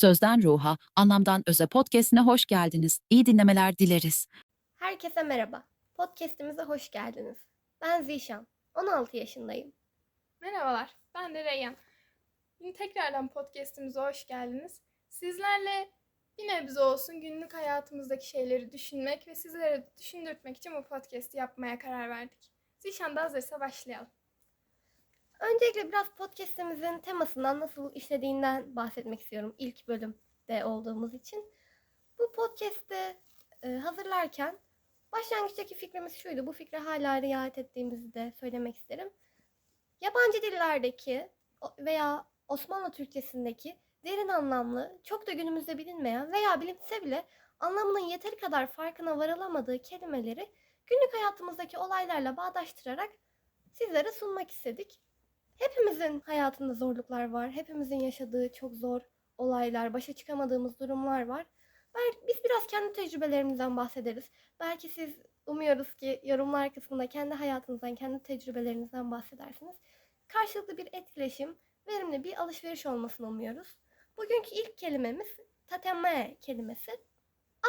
Sözden Ruha, Anlamdan Öze podcastine hoş geldiniz. İyi dinlemeler dileriz. Herkese merhaba. Podcast'imize hoş geldiniz. Ben Zişan. 16 yaşındayım. Merhabalar, ben de Reyyan. Yine tekrardan podcast'imize hoş geldiniz. Sizlerle bir nebze olsun günlük hayatımızdaki şeyleri düşünmek ve sizlere düşündürtmek için bu podcast'i yapmaya karar verdik. Zişan da hazırsa başlayalım. Öncelikle biraz podcast'imizin temasından nasıl işlediğinden bahsetmek istiyorum ilk bölümde olduğumuz için. Bu podcast'i e, hazırlarken başlangıçtaki fikrimiz şuydu. Bu fikre hala riayet ettiğimizi de söylemek isterim. Yabancı dillerdeki veya Osmanlı Türkçesindeki derin anlamlı, çok da günümüzde bilinmeyen veya bilinse bile anlamının yeteri kadar farkına varılamadığı kelimeleri günlük hayatımızdaki olaylarla bağdaştırarak sizlere sunmak istedik. Hepimizin hayatında zorluklar var. Hepimizin yaşadığı çok zor olaylar, başa çıkamadığımız durumlar var. Belki biz biraz kendi tecrübelerimizden bahsederiz. Belki siz umuyoruz ki yorumlar kısmında kendi hayatınızdan, kendi tecrübelerinizden bahsedersiniz. Karşılıklı bir etkileşim, verimli bir alışveriş olmasını umuyoruz. Bugünkü ilk kelimemiz tateme kelimesi.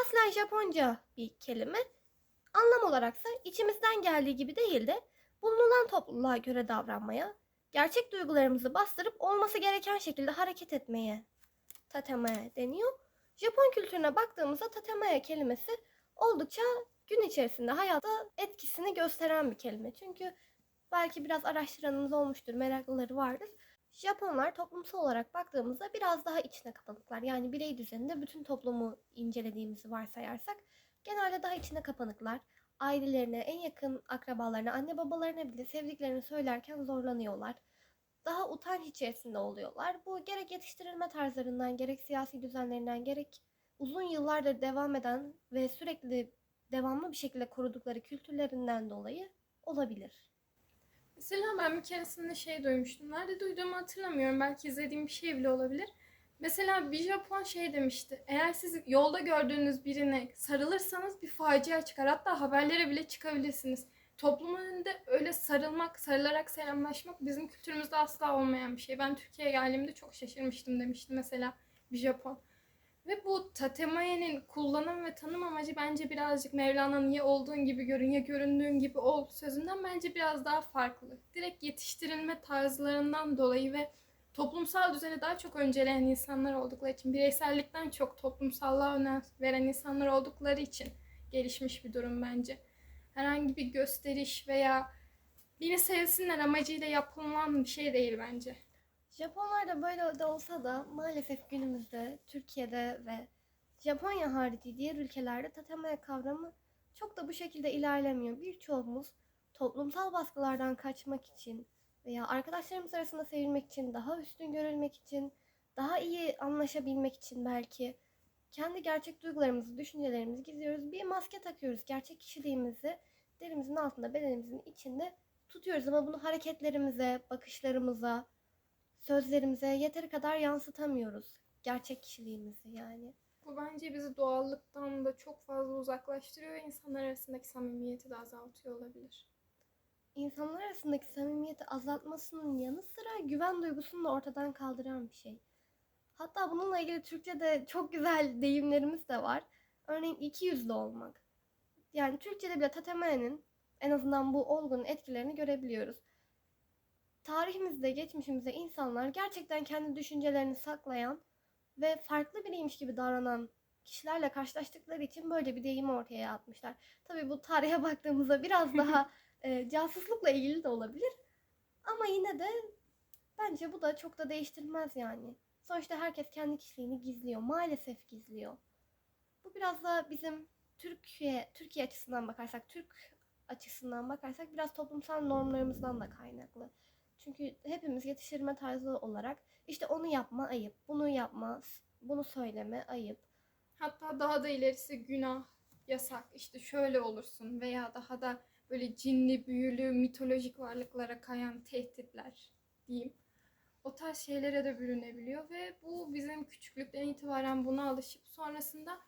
Aslen Japonca bir kelime. Anlam olaraksa içimizden geldiği gibi değil de bulunulan topluluğa göre davranmaya, gerçek duygularımızı bastırıp olması gereken şekilde hareket etmeye tatame deniyor. Japon kültürüne baktığımızda tatame kelimesi oldukça gün içerisinde hayatta etkisini gösteren bir kelime. Çünkü belki biraz araştıranınız olmuştur, meraklıları vardır. Japonlar toplumsal olarak baktığımızda biraz daha içine kapanıklar. Yani birey düzeninde bütün toplumu incelediğimizi varsayarsak genelde daha içine kapanıklar. Ailelerine, en yakın akrabalarına, anne babalarına bile sevdiklerini söylerken zorlanıyorlar. Daha utanç içerisinde oluyorlar. Bu gerek yetiştirilme tarzlarından, gerek siyasi düzenlerinden, gerek uzun yıllardır devam eden ve sürekli devamlı bir şekilde korudukları kültürlerinden dolayı olabilir. Mesela ben bir keresinde şey duymuştum. Nerede duyduğumu hatırlamıyorum. Belki izlediğim bir şey bile olabilir. Mesela bir Japon şey demişti. Eğer siz yolda gördüğünüz birine sarılırsanız bir facia çıkar. Hatta haberlere bile çıkabilirsiniz. Toplum önünde öyle sarılmak, sarılarak selamlaşmak bizim kültürümüzde asla olmayan bir şey. Ben Türkiye'ye geldiğimde çok şaşırmıştım demişti mesela bir Japon. Ve bu tatemayenin kullanım ve tanım amacı bence birazcık Mevlana'nın ya olduğun gibi görün ya göründüğün gibi ol sözünden bence biraz daha farklı. Direkt yetiştirilme tarzlarından dolayı ve toplumsal düzeni daha çok önceleyen insanlar oldukları için, bireysellikten çok toplumsallığa önem veren insanlar oldukları için gelişmiş bir durum bence. Herhangi bir gösteriş veya beni sevsinler amacıyla yapılan bir şey değil bence. Japonlarda böyle de olsa da maalesef günümüzde Türkiye'de ve Japonya harici diğer ülkelerde tatame kavramı çok da bu şekilde ilerlemiyor. Birçoğumuz toplumsal baskılardan kaçmak için veya arkadaşlarımız arasında sevilmek için, daha üstün görülmek için, daha iyi anlaşabilmek için belki kendi gerçek duygularımızı, düşüncelerimizi gizliyoruz. Bir maske takıyoruz. Gerçek kişiliğimizi derimizin altında, bedenimizin içinde tutuyoruz ama bunu hareketlerimize, bakışlarımıza, sözlerimize yeteri kadar yansıtamıyoruz. Gerçek kişiliğimizi yani. Bu bence bizi doğallıktan da çok fazla uzaklaştırıyor ve insanlar arasındaki samimiyeti de azaltıyor olabilir. İnsanlar arasındaki samimiyeti azaltmasının yanı sıra güven duygusunu da ortadan kaldıran bir şey. Hatta bununla ilgili Türkçe'de çok güzel deyimlerimiz de var. Örneğin iki yüzlü olmak. Yani Türkçe'de bile tatemenin en azından bu olgunun etkilerini görebiliyoruz. Tarihimizde, geçmişimizde insanlar gerçekten kendi düşüncelerini saklayan ve farklı biriymiş gibi davranan kişilerle karşılaştıkları için böyle bir deyimi ortaya atmışlar. Tabii bu tarihe baktığımızda biraz daha e, casuslukla ilgili de olabilir. Ama yine de bence bu da çok da değiştirmez yani. Sonuçta herkes kendi kişiliğini gizliyor. Maalesef gizliyor. Bu biraz da bizim Türkiye Türkiye açısından bakarsak, Türk açısından bakarsak biraz toplumsal normlarımızdan da kaynaklı. Çünkü hepimiz yetiştirme tarzı olarak işte onu yapma ayıp, bunu yapma, bunu söyleme ayıp. Hatta daha da ilerisi günah, yasak, işte şöyle olursun veya daha da böyle cinli, büyülü, mitolojik varlıklara kayan tehditler diyeyim. O tarz şeylere de bürünebiliyor ve bu bizim küçüklükten itibaren buna alışıp sonrasında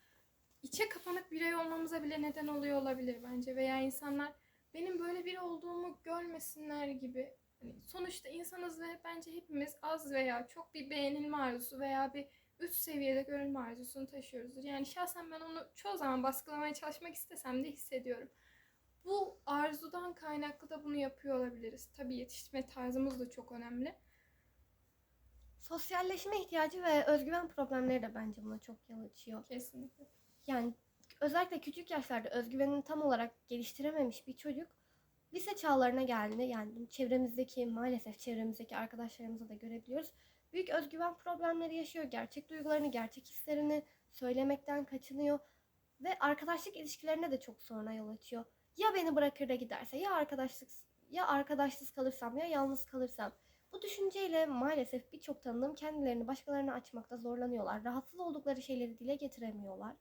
içe kapanık birey olmamıza bile neden oluyor olabilir bence veya insanlar benim böyle biri olduğumu görmesinler gibi. Hani sonuçta insanız ve bence hepimiz az veya çok bir beğenilme arzusu veya bir üst seviyede görünme arzusunu taşıyoruzdur. Yani şahsen ben onu çoğu zaman baskılamaya çalışmak istesem de hissediyorum. Bu arzudan kaynaklı da bunu yapıyor olabiliriz. Tabii yetiştirme tarzımız da çok önemli. Sosyalleşme ihtiyacı ve özgüven problemleri de bence buna çok yol açıyor. Kesinlikle. Yani özellikle küçük yaşlarda özgüvenini tam olarak geliştirememiş bir çocuk lise çağlarına geldiğinde yani çevremizdeki maalesef çevremizdeki arkadaşlarımızı da görebiliyoruz. Büyük özgüven problemleri yaşıyor. Gerçek duygularını, gerçek hislerini söylemekten kaçınıyor ve arkadaşlık ilişkilerine de çok soruna yol açıyor. Ya beni bırakır da giderse ya arkadaşlık ya arkadaşsız kalırsam ya yalnız kalırsam. Bu düşünceyle maalesef birçok tanıdığım kendilerini başkalarına açmakta zorlanıyorlar. Rahatsız oldukları şeyleri dile getiremiyorlar.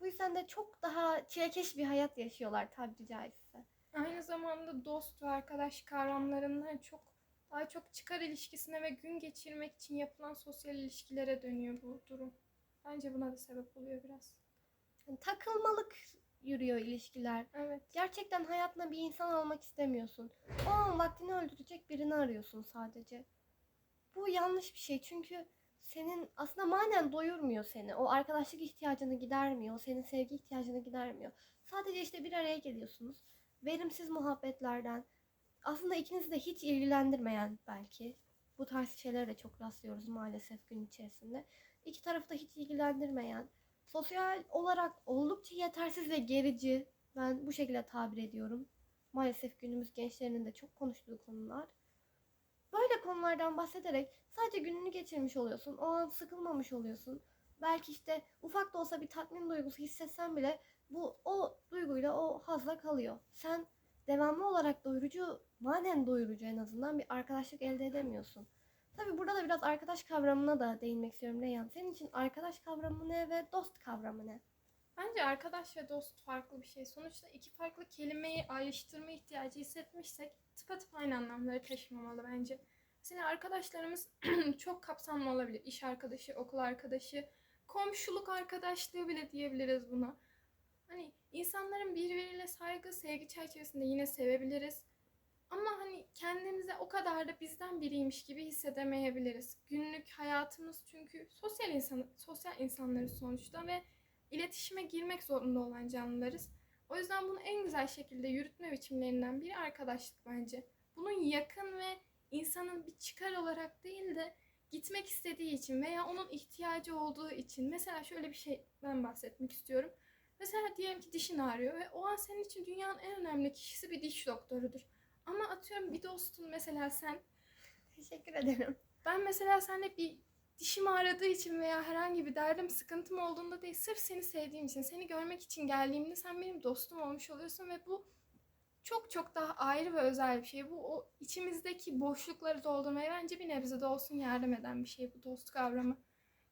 Bu yüzden de çok daha çilekeş bir hayat yaşıyorlar tabiri caizse. Aynı zamanda dost ve arkadaş kavramlarından çok daha çok çıkar ilişkisine ve gün geçirmek için yapılan sosyal ilişkilere dönüyor bu durum. Bence buna da sebep oluyor biraz. Yani takılmalık yürüyor ilişkiler. Evet. Gerçekten hayatına bir insan almak istemiyorsun. O an vaktini öldürecek birini arıyorsun sadece. Bu yanlış bir şey çünkü senin aslında manen doyurmuyor seni. O arkadaşlık ihtiyacını gidermiyor. O senin sevgi ihtiyacını gidermiyor. Sadece işte bir araya geliyorsunuz. Verimsiz muhabbetlerden. Aslında ikinizi de hiç ilgilendirmeyen belki. Bu tarz şeylere de çok rastlıyoruz maalesef gün içerisinde. İki tarafı da hiç ilgilendirmeyen. Sosyal olarak oldukça yetersiz ve gerici. Ben bu şekilde tabir ediyorum. Maalesef günümüz gençlerinin de çok konuştuğu konular. Böyle konulardan bahsederek sadece gününü geçirmiş oluyorsun. O an sıkılmamış oluyorsun. Belki işte ufak da olsa bir tatmin duygusu hissetsen bile bu o duyguyla o hazla kalıyor. Sen devamlı olarak doyurucu, manen doyurucu en azından bir arkadaşlık elde edemiyorsun. Tabi burada da biraz arkadaş kavramına da değinmek istiyorum Reyhan. Senin için arkadaş kavramı ne ve dost kavramı ne? Bence arkadaş ve dost farklı bir şey. Sonuçta iki farklı kelimeyi ayrıştırma ihtiyacı hissetmişsek tıpatıp aynı anlamları taşımamalı bence. Mesela arkadaşlarımız çok kapsamlı olabilir. İş arkadaşı, okul arkadaşı, komşuluk arkadaşlığı bile diyebiliriz buna. Hani insanların birbiriyle saygı, sevgi çerçevesinde yine sevebiliriz. Ama hani kendimize o kadar da bizden biriymiş gibi hissedemeyebiliriz. Günlük hayatımız çünkü sosyal insan sosyal insanlarız sonuçta ve iletişime girmek zorunda olan canlılarız. O yüzden bunu en güzel şekilde yürütme biçimlerinden biri arkadaşlık bence. Bunun yakın ve insanın bir çıkar olarak değil de gitmek istediği için veya onun ihtiyacı olduğu için. Mesela şöyle bir şeyden bahsetmek istiyorum. Mesela diyelim ki dişin ağrıyor ve o an senin için dünyanın en önemli kişisi bir diş doktorudur. Ama atıyorum bir dostun mesela sen Teşekkür ederim. ben mesela seninle bir dişim ağrıdığı için veya herhangi bir derdim, sıkıntım olduğunda değil, sırf seni sevdiğim için, seni görmek için geldiğimde sen benim dostum olmuş oluyorsun ve bu çok çok daha ayrı ve özel bir şey. Bu o içimizdeki boşlukları doldurmaya bence bir nebze de olsun yardım eden bir şey bu dost kavramı.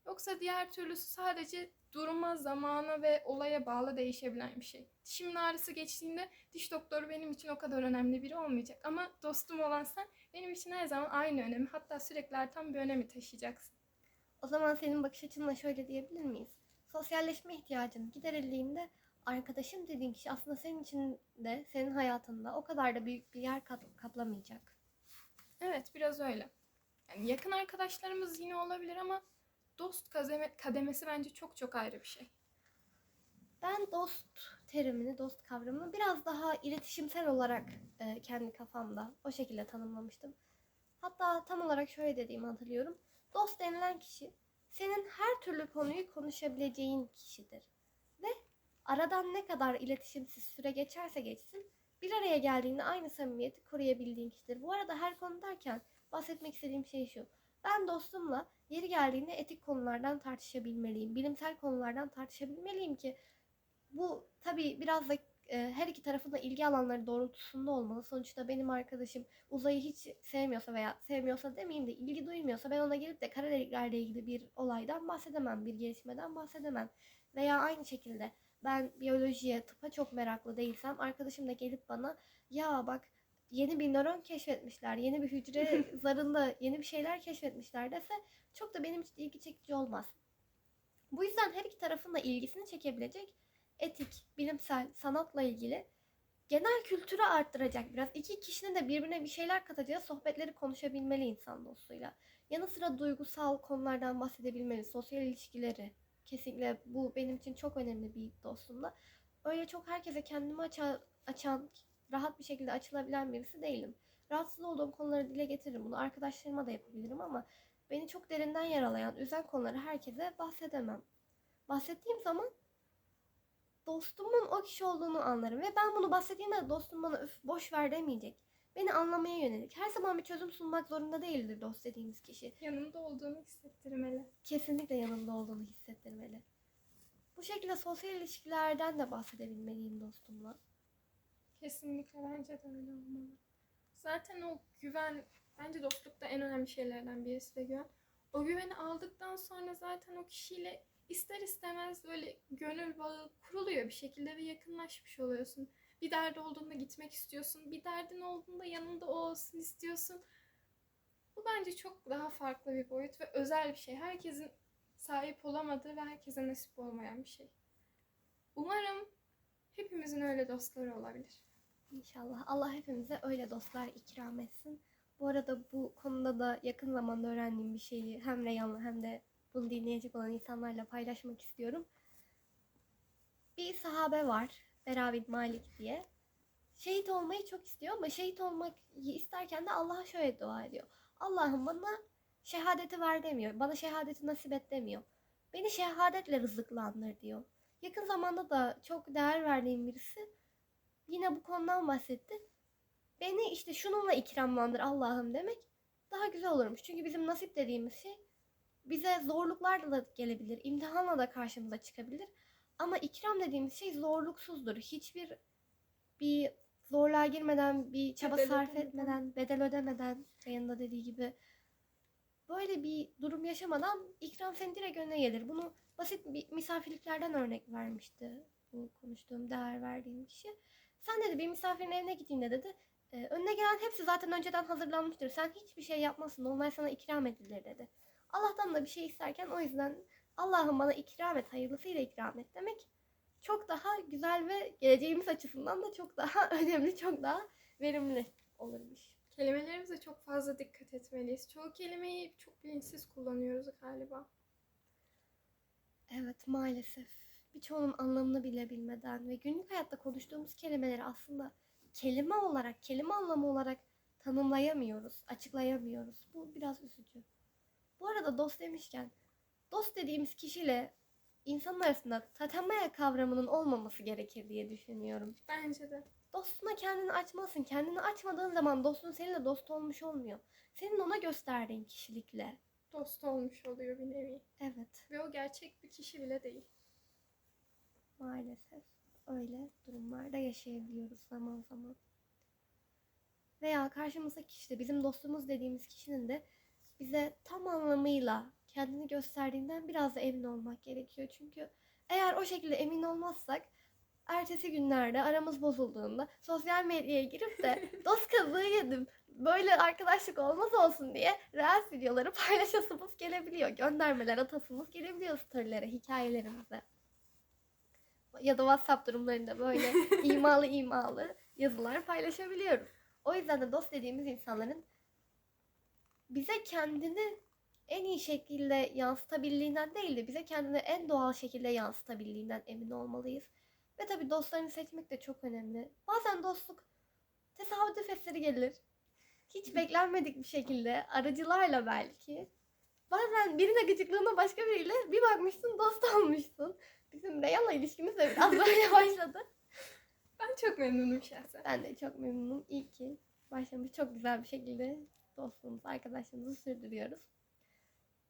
Yoksa diğer türlüsü sadece duruma, zamana ve olaya bağlı değişebilen bir şey. Dişimin ağrısı geçtiğinde diş doktoru benim için o kadar önemli biri olmayacak. Ama dostum olan sen benim için her zaman aynı önemi hatta sürekli artan bir önemi taşıyacaksın. O zaman senin bakış açınla şöyle diyebilir miyiz? Sosyalleşme ihtiyacın giderildiğinde arkadaşım dediğin kişi aslında senin için de senin hayatında o kadar da büyük bir yer kap- kaplamayacak. Evet biraz öyle. Yani yakın arkadaşlarımız yine olabilir ama dost kademe, kademesi bence çok çok ayrı bir şey. Ben dost terimini, dost kavramını biraz daha iletişimsel olarak e, kendi kafamda o şekilde tanımlamıştım. Hatta tam olarak şöyle dediğimi hatırlıyorum. Dost denilen kişi senin her türlü konuyu konuşabileceğin kişidir. Ve aradan ne kadar iletişimsiz süre geçerse geçsin bir araya geldiğinde aynı samimiyeti koruyabildiğin kişidir. Bu arada her konu derken bahsetmek istediğim şey şu. Ben dostumla yeri geldiğinde etik konulardan tartışabilmeliyim. Bilimsel konulardan tartışabilmeliyim ki bu tabii biraz da e, her iki tarafın da ilgi alanları doğrultusunda olmalı. Sonuçta benim arkadaşım uzayı hiç sevmiyorsa veya sevmiyorsa demeyeyim de ilgi duymuyorsa ben ona gelip de kara deliklerle ilgili bir olaydan bahsedemem, bir gelişmeden bahsedemem. Veya aynı şekilde ben biyolojiye, tıpa çok meraklı değilsem arkadaşım da gelip bana ya bak yeni bir nöron keşfetmişler, yeni bir hücre zarında yeni bir şeyler keşfetmişler dese çok da benim için ilgi çekici olmaz. Bu yüzden her iki tarafın da ilgisini çekebilecek etik, bilimsel, sanatla ilgili genel kültürü arttıracak biraz. İki kişinin de birbirine bir şeyler katacağı sohbetleri konuşabilmeli insan dostuyla. Yanı sıra duygusal konulardan bahsedebilmeli, sosyal ilişkileri. Kesinlikle bu benim için çok önemli bir dostumda. Öyle çok herkese kendimi aça- açan, rahat bir şekilde açılabilen birisi değilim. Rahatsız olduğum konuları dile getiririm. Bunu arkadaşlarıma da yapabilirim ama beni çok derinden yaralayan, üzen konuları herkese bahsedemem. Bahsettiğim zaman dostumun o kişi olduğunu anlarım ve ben bunu bahsettiğimde de dostum bana öf boş ver demeyecek. Beni anlamaya yönelik. Her zaman bir çözüm sunmak zorunda değildir dost dediğimiz kişi. Yanımda olduğunu hissettirmeli. Kesinlikle yanımda olduğunu hissettirmeli. Bu şekilde sosyal ilişkilerden de bahsedebilmeliyim dostumla. Kesinlikle bence de öyle olmalı. Zaten o güven bence dostlukta en önemli şeylerden birisi de güven. O güveni aldıktan sonra zaten o kişiyle ister istemez böyle gönül bağı kuruluyor bir şekilde ve yakınlaşmış oluyorsun. Bir derdi olduğunda gitmek istiyorsun. Bir derdin olduğunda yanında o olsun istiyorsun. Bu bence çok daha farklı bir boyut ve özel bir şey. Herkesin sahip olamadığı ve herkese nasip olmayan bir şey. Umarım hepimizin öyle dostları olabilir. İnşallah Allah hepimize öyle dostlar ikram etsin. Bu arada bu konuda da yakın zamanda öğrendiğim bir şeyi hem Reyhan'la hem de bunu dinleyecek olan insanlarla paylaşmak istiyorum. Bir sahabe var, Bera bin Malik diye. Şehit olmayı çok istiyor ama şehit olmak isterken de Allah'a şöyle dua ediyor. Allah'ım bana şehadeti ver demiyor. Bana şehadeti nasip et demiyor. Beni şehadetle rızıklandır diyor. Yakın zamanda da çok değer verdiğim birisi yine bu konudan bahsetti. Beni işte şununla ikramlandır Allah'ım demek daha güzel olurmuş. Çünkü bizim nasip dediğimiz şey bize zorluklarla da gelebilir, imtihanla da karşımıza çıkabilir. Ama ikram dediğimiz şey zorluksuzdur. Hiçbir bir zorluğa girmeden, bir çaba Bedel sarf ödemeden. etmeden, bedel ödemeden, yanında dediği gibi böyle bir durum yaşamadan ikram senin direkt önüne gelir. Bunu basit bir misafirliklerden örnek vermişti bu konuştuğum, değer verdiğim kişi. Sen dedi bir misafirin evine gittiğinde dedi "e, önüne gelen hepsi zaten önceden hazırlanmıştır. Sen hiçbir şey yapmasın. Onlar sana ikram edilir dedi. Allah'tan da bir şey isterken o yüzden Allah'ım bana ikram et, hayırlısıyla ikram et demek çok daha güzel ve geleceğimiz açısından da çok daha önemli, çok daha verimli olurmuş. Kelimelerimize çok fazla dikkat etmeliyiz. Çoğu kelimeyi çok bilinçsiz kullanıyoruz galiba. Evet maalesef. Birçoğunun anlamını bile bilmeden ve günlük hayatta konuştuğumuz kelimeleri aslında kelime olarak, kelime anlamı olarak tanımlayamıyoruz, açıklayamıyoruz. Bu biraz üzücü. Bu arada dost demişken, dost dediğimiz kişiyle insanın arasında tatamaya kavramının olmaması gerekir diye düşünüyorum. Bence de. Dostuna kendini açmalısın. Kendini açmadığın zaman dostun seninle dost olmuş olmuyor. Senin ona gösterdiğin kişilikle. Dost olmuş oluyor bir nevi. Evet. Ve o gerçek bir kişi bile değil. Maalesef öyle durumlarda yaşayabiliyoruz zaman zaman. Veya karşımızdaki kişi de bizim dostumuz dediğimiz kişinin de bize tam anlamıyla kendini gösterdiğinden biraz da emin olmak gerekiyor. Çünkü eğer o şekilde emin olmazsak ertesi günlerde aramız bozulduğunda sosyal medyaya girip de dost kazığı yedim böyle arkadaşlık olmaz olsun diye reels videoları paylaşasımız gelebiliyor. Göndermeler atasımız gelebiliyor storylere, hikayelerimize ya da WhatsApp durumlarında böyle imalı imalı yazılar paylaşabiliyoruz. O yüzden de dost dediğimiz insanların bize kendini en iyi şekilde yansıtabildiğinden değil de bize kendini en doğal şekilde yansıtabildiğinden emin olmalıyız. Ve tabii dostlarını seçmek de çok önemli. Bazen dostluk tesadüf eseri gelir. Hiç beklenmedik bir şekilde aracılarla belki. Bazen birine gıcıklığına başka biriyle bir bakmışsın dost olmuşsun. Bizim Reyhan'la ilişkimiz de biraz böyle başladı. Ben çok memnunum şahsen. Ben de çok memnunum. İyi ki başlamış. Çok güzel bir şekilde dostluğumuzu, arkadaşlığımızı sürdürüyoruz.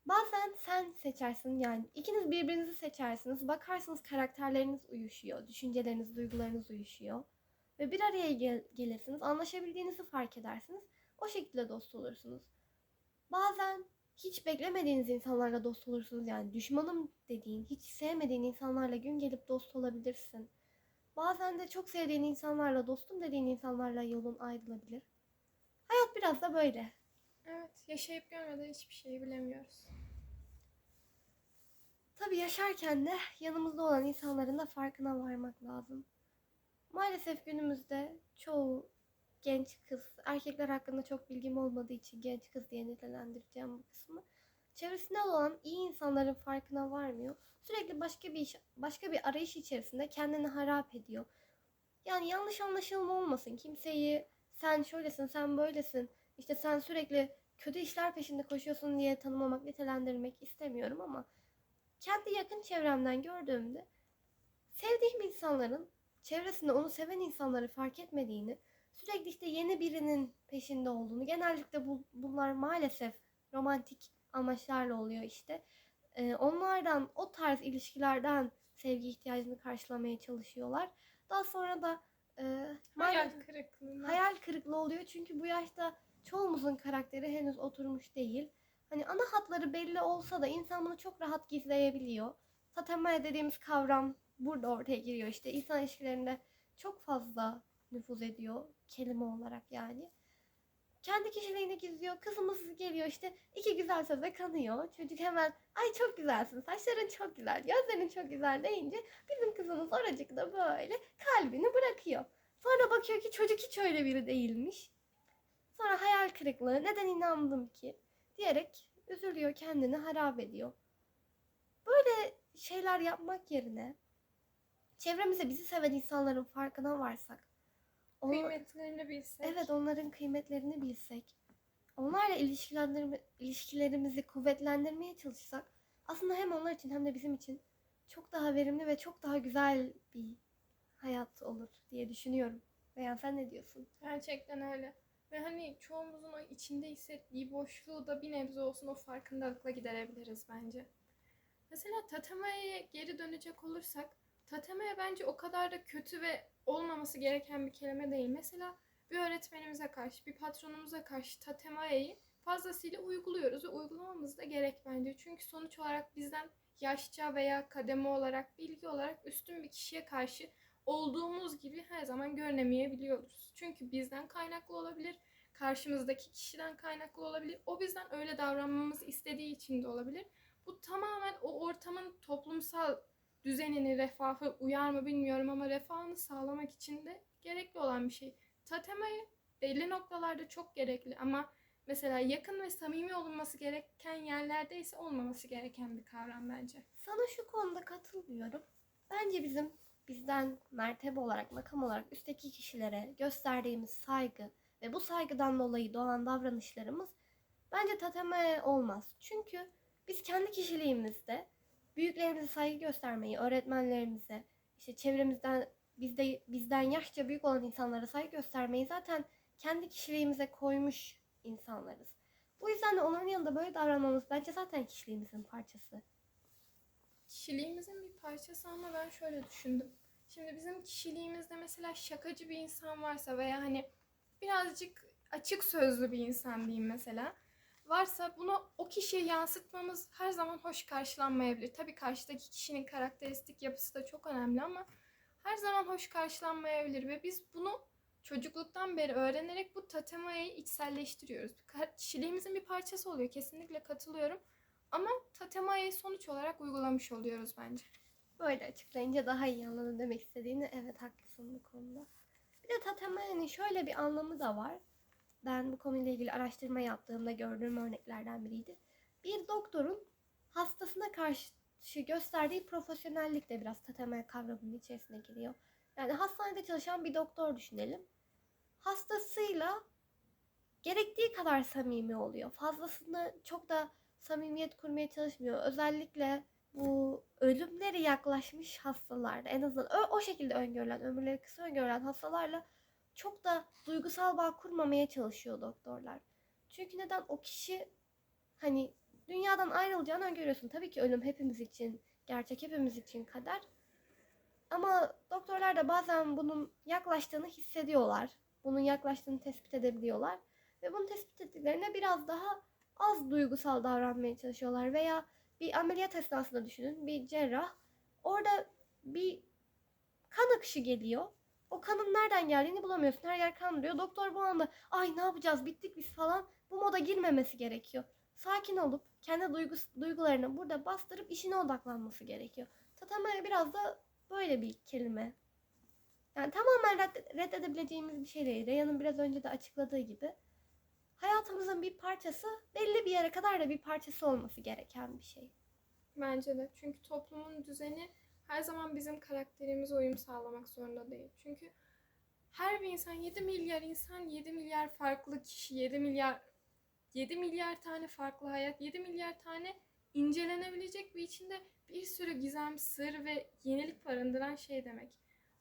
Bazen sen seçersin yani ikiniz birbirinizi seçersiniz. Bakarsınız karakterleriniz uyuşuyor, düşünceleriniz, duygularınız uyuşuyor. Ve bir araya gel- gelirsiniz, anlaşabildiğinizi fark edersiniz. O şekilde dost olursunuz. Bazen hiç beklemediğiniz insanlarla dost olursunuz. Yani düşmanım dediğin, hiç sevmediğin insanlarla gün gelip dost olabilirsin. Bazen de çok sevdiğin insanlarla, dostum dediğin insanlarla yolun ayrılabilir. Hayat biraz da böyle. Evet, yaşayıp görmeden hiçbir şeyi bilemiyoruz. Tabii yaşarken de yanımızda olan insanların da farkına varmak lazım. Maalesef günümüzde çoğu genç kız, erkekler hakkında çok bilgim olmadığı için genç kız diye nitelendireceğim bu kısmı. Çevresinde olan iyi insanların farkına varmıyor. Sürekli başka bir iş, başka bir arayış içerisinde kendini harap ediyor. Yani yanlış anlaşılma olmasın. Kimseyi sen şöylesin, sen böylesin, işte sen sürekli kötü işler peşinde koşuyorsun diye tanımlamak, nitelendirmek istemiyorum ama kendi yakın çevremden gördüğümde sevdiğim insanların çevresinde onu seven insanları fark etmediğini, sürekli işte yeni birinin peşinde olduğunu, genellikle bu, bunlar maalesef romantik amaçlarla oluyor işte. Ee, onlardan, o tarz ilişkilerden sevgi ihtiyacını karşılamaya çalışıyorlar. Daha sonra da e, Hayal kırıklığına. hayal kırıklığı oluyor çünkü bu yaşta çoğumuzun karakteri henüz oturmuş değil. Hani ana hatları belli olsa da insan bunu çok rahat gizleyebiliyor. Tatemaya dediğimiz kavram burada ortaya giriyor işte. insan ilişkilerinde çok fazla nüfuz ediyor kelime olarak yani. Kendi kişiliğini gizliyor. Kızımız geliyor işte iki güzel söze kanıyor. Çocuk hemen ay çok güzelsin, saçların çok güzel, gözlerin çok güzel deyince bizim kızımız oracıkta böyle kalbini bırakıyor. Sonra bakıyor ki çocuk hiç öyle biri değilmiş. Sonra hayal kırıklığı neden inandım ki diyerek üzülüyor kendini harap ediyor. Böyle şeyler yapmak yerine çevremize bizi seven insanların farkına varsak. Onu- Kıymetlerini bilsek. Evet onların kıymetlerini bilsek. Onlarla ilişkilendirme, ilişkilerimizi kuvvetlendirmeye çalışsak aslında hem onlar için hem de bizim için çok daha verimli ve çok daha güzel bir hayat olur diye düşünüyorum. Veya sen ne diyorsun? Gerçekten öyle. Ve hani çoğumuzun o içinde hissettiği boşluğu da bir nebze olsun o farkındalıkla giderebiliriz bence. Mesela tatemaya geri dönecek olursak, tatemaya bence o kadar da kötü ve olmaması gereken bir kelime değil. Mesela bir öğretmenimize karşı, bir patronumuza karşı tatemayayı fazlasıyla uyguluyoruz ve uygulamamız da gerek bence. Çünkü sonuç olarak bizden yaşça veya kademe olarak, bilgi olarak üstün bir kişiye karşı olduğumuz gibi her zaman görünemeyebiliyoruz. Çünkü bizden kaynaklı olabilir, karşımızdaki kişiden kaynaklı olabilir. O bizden öyle davranmamızı istediği için de olabilir. Bu tamamen o ortamın toplumsal düzenini, refahı uyar mı bilmiyorum ama refahını sağlamak için de gerekli olan bir şey. Tatemayı belli noktalarda çok gerekli ama mesela yakın ve samimi olunması gereken yerlerde ise olmaması gereken bir kavram bence. Sana şu konuda katılmıyorum. Bence bizim bizden mertebe olarak, makam olarak üstteki kişilere gösterdiğimiz saygı ve bu saygıdan dolayı doğan davranışlarımız bence tateme olmaz. Çünkü biz kendi kişiliğimizde büyüklerimize saygı göstermeyi, öğretmenlerimize, işte çevremizden bizde bizden yaşça büyük olan insanlara saygı göstermeyi zaten kendi kişiliğimize koymuş insanlarız. Bu yüzden de onların yanında böyle davranmamız bence zaten kişiliğimizin parçası. Kişiliğimizin bir parçası ama ben şöyle düşündüm. Şimdi bizim kişiliğimizde mesela şakacı bir insan varsa veya hani birazcık açık sözlü bir insan diyeyim mesela varsa bunu o kişiye yansıtmamız her zaman hoş karşılanmayabilir. Tabii karşıdaki kişinin karakteristik yapısı da çok önemli ama her zaman hoş karşılanmayabilir ve biz bunu çocukluktan beri öğrenerek bu tatemayı içselleştiriyoruz. Kişiliğimizin bir parçası oluyor. Kesinlikle katılıyorum. Ama tatemayı sonuç olarak uygulamış oluyoruz bence. Böyle açıklayınca daha iyi anladım demek istediğini. Evet haklısın bu konuda. Bir de tatemenin şöyle bir anlamı da var. Ben bu konuyla ilgili araştırma yaptığımda gördüğüm örneklerden biriydi. Bir doktorun hastasına karşı gösterdiği profesyonellik de biraz tateme kavramının içerisine giriyor. Yani hastanede çalışan bir doktor düşünelim. Hastasıyla gerektiği kadar samimi oluyor. Fazlasını çok da samimiyet kurmaya çalışmıyor. Özellikle bu ölümleri yaklaşmış hastalarda en azından o, o şekilde öngörülen, ömürleri kısa öngörülen hastalarla çok da duygusal bağ kurmamaya çalışıyor doktorlar. Çünkü neden o kişi hani dünyadan ayrılacağını öngörüyorsun. Tabii ki ölüm hepimiz için gerçek, hepimiz için kader. Ama doktorlar da bazen bunun yaklaştığını hissediyorlar. Bunun yaklaştığını tespit edebiliyorlar. Ve bunu tespit ettiklerine biraz daha az duygusal davranmaya çalışıyorlar. Veya bir ameliyat esnasında düşünün. Bir cerrah. Orada bir kan akışı geliyor. O kanın nereden geldiğini bulamıyorsun. Her yer kan diyor. Doktor bu anda ay ne yapacağız bittik biz falan. Bu moda girmemesi gerekiyor. Sakin olup kendi duygus duygularını burada bastırıp işine odaklanması gerekiyor. Tatamaya biraz da böyle bir kelime. Yani tamamen redde- reddedebileceğimiz bir şey değil. Reyhan'ın biraz önce de açıkladığı gibi. Hayatımızın bir parçası belli bir yere kadar da bir parçası olması gereken bir şey. Bence de. Çünkü toplumun düzeni her zaman bizim karakterimize uyum sağlamak zorunda değil. Çünkü her bir insan 7 milyar insan 7 milyar farklı kişi 7 milyar 7 milyar tane farklı hayat 7 milyar tane incelenebilecek bir içinde bir sürü gizem, sır ve yenilik barındıran şey demek.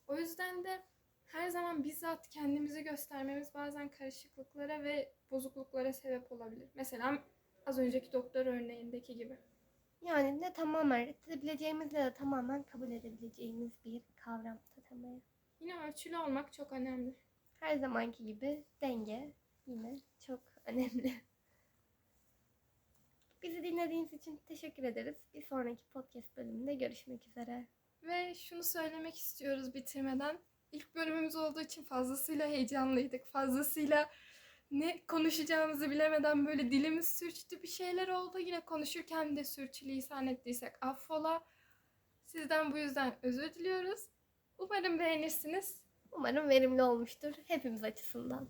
O yüzden de her zaman bizzat kendimizi göstermemiz bazen karışıklıklara ve bozukluklara sebep olabilir. Mesela az önceki doktor örneğindeki gibi. Yani ne tamamen reddedebileceğimiz ne de tamamen kabul edebileceğimiz bir kavram tatamaya. Yine ölçülü olmak çok önemli. Her zamanki gibi denge yine çok önemli. Bizi dinlediğiniz için teşekkür ederiz. Bir sonraki podcast bölümünde görüşmek üzere. Ve şunu söylemek istiyoruz bitirmeden. İlk bölümümüz olduğu için fazlasıyla heyecanlıydık. Fazlasıyla ne konuşacağımızı bilemeden böyle dilimiz sürçtü. Bir şeyler oldu. Yine konuşurken de sürçülisan ettiysek affola. Sizden bu yüzden özür diliyoruz. Umarım beğenirsiniz. Umarım verimli olmuştur hepimiz açısından.